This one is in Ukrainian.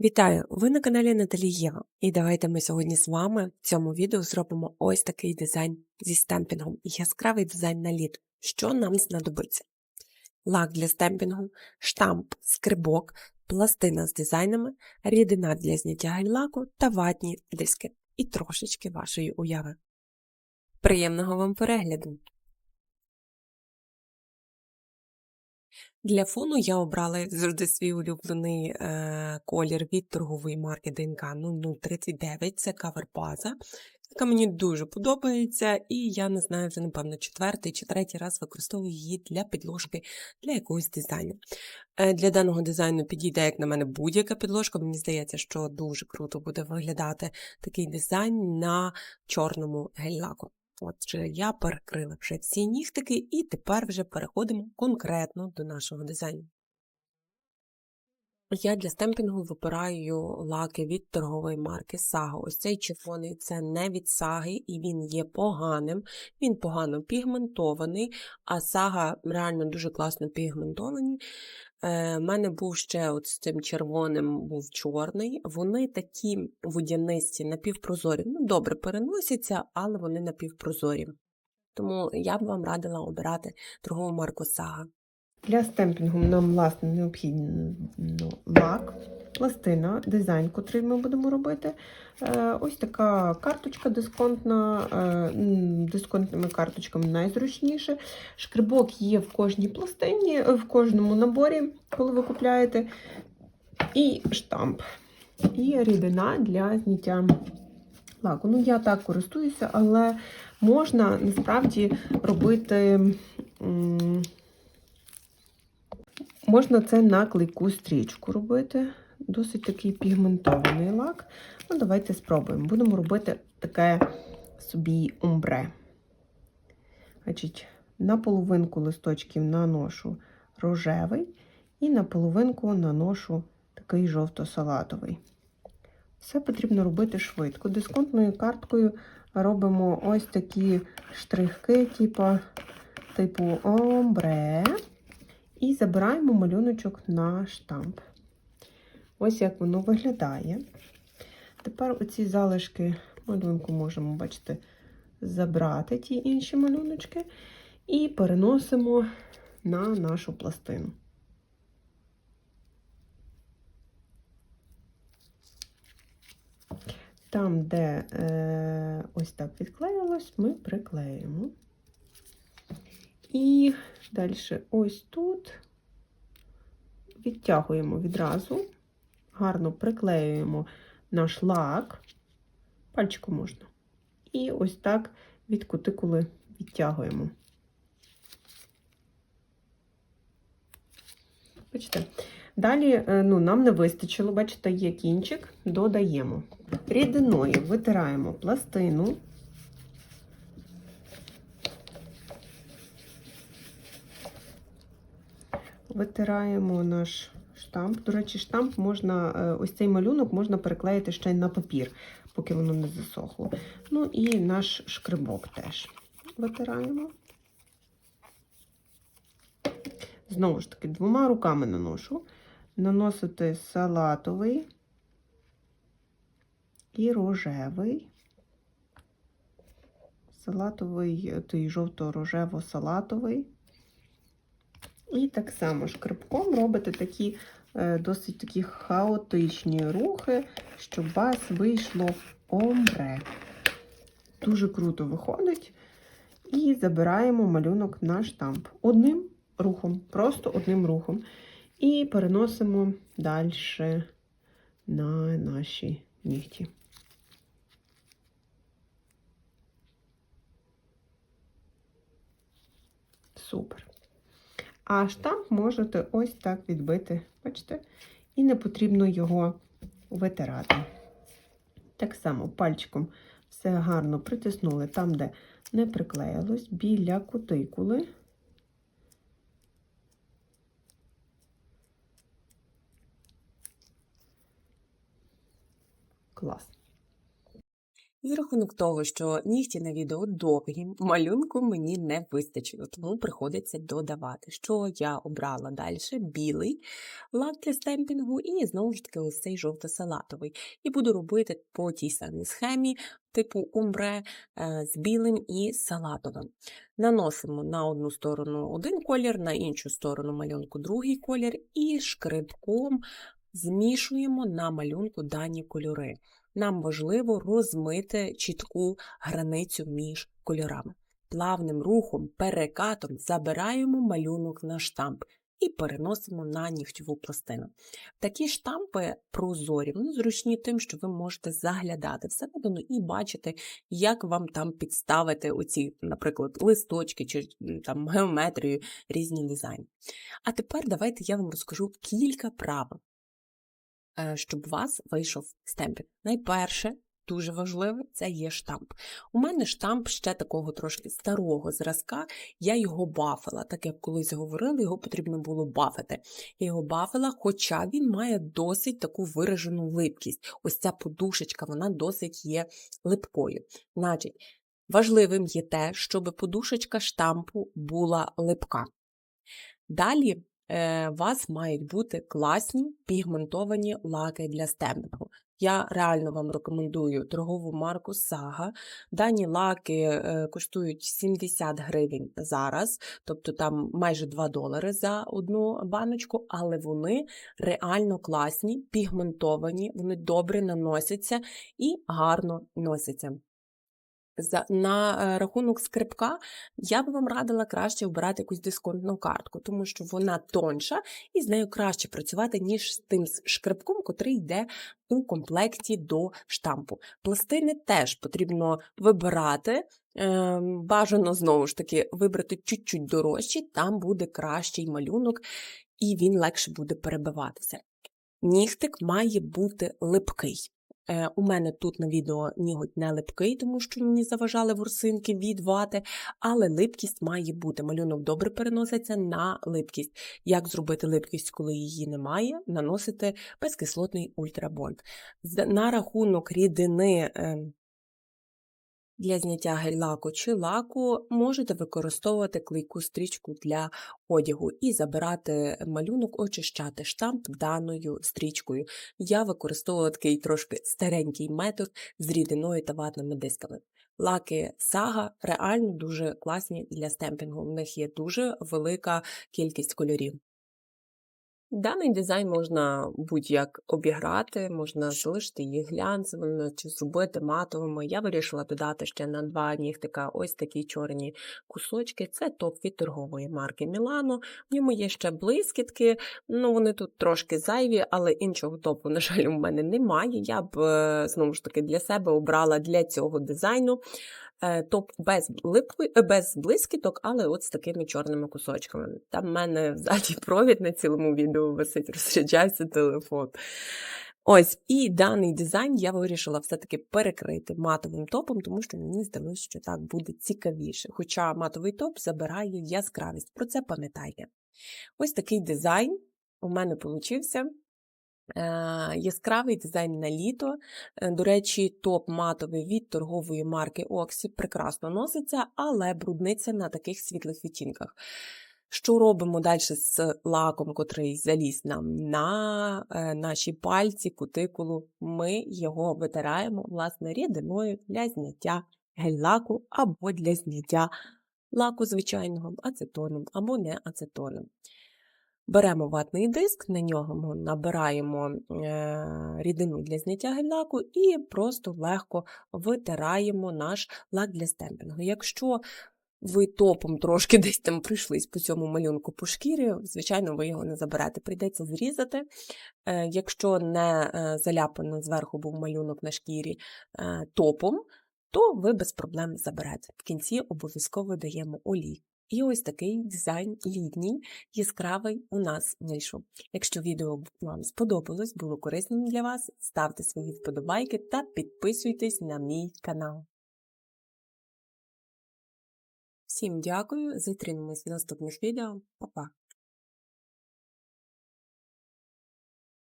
Вітаю! Ви на каналі Наталі Єва. І давайте ми сьогодні з вами в цьому відео зробимо ось такий дизайн зі стемпінгом. Яскравий дизайн на лід. Що нам знадобиться? Лак для стемпінгу, штамп, скрибок, пластина з дизайнами, рідина для зняття гель-лаку та ватні диски. І трошечки вашої уяви. Приємного вам перегляду! Для фону я обрала завжди свій улюблений е, колір від торгової марки ДНК 0039, це кавер-база, яка мені дуже подобається, і я не знаю, вже, напевно, четвертий чи третій раз використовую її для підложки для якогось дизайну. Е, для даного дизайну підійде, як на мене, будь-яка підложка. Мені здається, що дуже круто буде виглядати такий дизайн на чорному гель-лаку. Отже, я перекрила вже всі нігтики і тепер вже переходимо конкретно до нашого дизайну. Я для стемпінгу вибираю лаки від торгової марки Сага. Ось цей червоний це не від саги, і він є поганим, він погано пігментований, а сага реально дуже класно пігментовані. У е, мене був ще от з цим червоним був чорний. Вони такі водянисті, напівпрозорі. Ну, добре переносяться, але вони напівпрозорі. Тому я б вам радила обирати торгову марку Сага. Для стемпінгу нам, власне, необхідно лак, пластина, дизайн, який ми будемо робити. Е, ось така карточка дисконтна, е, дисконтними карточками найзручніше. Шкрибок є в кожній пластині, е, в кожному наборі, коли ви купляєте. І штамп. І рідина для зняття лаку. Ну, я так користуюся, але можна насправді робити. Можна це на клейку стрічку робити. Досить такий пігментований лак. Ну, давайте спробуємо. Будемо робити таке собі умбре. Значить, на половинку листочків наношу рожевий і на половинку наношу такий жовто-салатовий. Все потрібно робити швидко. Дисконтною карткою робимо ось такі штрихи, типу, типу омбре. Забираємо малюночок на штамп. Ось як воно виглядає. Тепер оці залишки малюнку можемо, бачите, забрати ті інші малюночки і переносимо на нашу пластину. Там, де е, ось так відклеїлось, ми приклеїмо. І далі ось тут відтягуємо відразу, гарно приклеюємо наш лак, пальчиком можна. І ось так від кутикули відтягуємо. Бачите? Далі е, ну, нам не вистачило, бачите, є кінчик, додаємо. Рідиною витираємо пластину. Витираємо наш штамп. До речі, штамп можна, е, ось цей малюнок можна переклеїти ще й на папір, поки воно не засохло. Ну і наш шкрибок теж витираємо. Знову ж таки, двома руками наношу. Наносити салатовий і рожевий. Салатовий, той жовто-рожево-салатовий. І так само шкребком робите такі е, досить такі хаотичні рухи, щоб у вас вийшло омбре. Дуже круто виходить. І забираємо малюнок на штамп. Одним рухом, просто одним рухом. І переносимо далі на наші нігті. Супер. А штамп можете ось так відбити, бачите? І не потрібно його витирати. Так само пальчиком все гарно притиснули там, де не приклеїлось, біля кутикули. Клас. І рахунок того, що нігті на відео довгі, малюнку мені не вистачило, тому приходиться додавати, що я обрала далі білий лак для стемпінгу і знову ж таки ось цей жовто-салатовий. І буду робити по тій самій схемі, типу умбре е, з білим і салатовим. Наносимо на одну сторону один колір, на іншу сторону малюнку другий колір, і шкребком змішуємо на малюнку дані кольори. Нам важливо розмити чітку границю між кольорами. Плавним рухом, перекатом забираємо малюнок на штамп і переносимо на нігтєву пластину. Такі штампи прозорі, вони зручні тим, що ви можете заглядати всередину і бачити, як вам там підставити оці, наприклад, листочки чи там геометрію, різні дизайни. А тепер давайте я вам розкажу кілька правил, щоб у вас вийшов стемпінг. Найперше, дуже важливе, це є штамп. У мене штамп ще такого трошки старого зразка, я його бафила, так як колись говорили, його потрібно було бафити. Я його бафила, хоча він має досить таку виражену липкість. Ось ця подушечка, вона досить є липкою. Значить, важливим є те, щоб подушечка штампу була липка. Далі е, у вас мають бути класні пігментовані лаки для стемпінгу. Я реально вам рекомендую торгову марку Сага. Дані лаки е, коштують 70 гривень зараз, тобто там майже 2 долари за одну баночку, але вони реально класні, пігментовані, вони добре наносяться і гарно носяться. На е, рахунок скрипка я би вам радила краще обирати якусь дисконтну картку, тому що вона тонша і з нею краще працювати, ніж з тим шкрипком, котрий йде у комплекті до штампу. Пластини теж потрібно вибирати. ем, Бажано знову ж таки вибрати чуть-чуть дорожчі, там буде кращий малюнок, і він легше буде перебиватися. Нігтик має бути липкий. Е, У мене тут на відео ніготь не липкий, тому що мені заважали ворсинки від вати, але липкість має бути. Малюнок добре переноситься на липкість. Як зробити липкість, коли її немає? Наносити безкислотний ультрабонд. На рахунок рідини е, для зняття гель-лаку чи лаку можете використовувати клейку стрічку для одягу і забирати малюнок, очищати штамп даною стрічкою. Я використовувала такий трошки старенький метод з рідиною та ватними дисками. Лаки Сага реально дуже класні для стемпінгу. В них є дуже велика кількість кольорів. Даний дизайн можна будь-як обіграти, можна залишити їх глянцевими чи зробити матовими. Я вирішила додати ще на два нігтика ось такі чорні кусочки. Це топ від торгової марки Milano. В ньому є ще блискітки, ну вони тут трошки зайві, але іншого топу, на жаль, у мене немає. Я б е, знову ж таки для себе обрала для цього дизайну. Е, Топ без липки, е, без блискіток, але от з такими чорними кусочками. Там в мене ззаді провід на цілому відео висить, розряджався телефон. Ось, і даний дизайн я вирішила все-таки перекрити матовим топом, тому що мені здалося, що так буде цікавіше. Хоча матовий топ забирає яскравість. Про це пам'ятайте. Ось такий дизайн у мене получився. Е, Яскравий дизайн на літо. Е, До речі, топ матовий від торгової марки Oxy прекрасно носиться, але брудниться на таких світлих відтінках. Що робимо далі з лаком, котрий заліз нам на е, наші пальці, кутикулу? Ми його витираємо власне рідиною для зняття гель-лаку або для зняття лаку звичайного ацетоном або не ацетоном. Беремо ватний диск, на нього ми набираємо е, рідину для зняття гель-лаку і просто легко витираємо наш лак для стемпінгу. Якщо ви топом трошки десь там прийшлись по цьому малюнку по шкірі, звичайно, ви його не заберете, прийдеться зрізати. Е, Якщо не е, заляпано зверху був малюнок на шкірі топом, то ви без проблем заберете. В кінці обов'язково даємо олій. І ось такий дизайн літній, яскравий у нас вийшов. Якщо відео вам сподобалось, було корисним для вас, ставте свої вподобайки та підписуйтесь на мій канал. Всім дякую, зустрінемось в наступних відео. Па-па!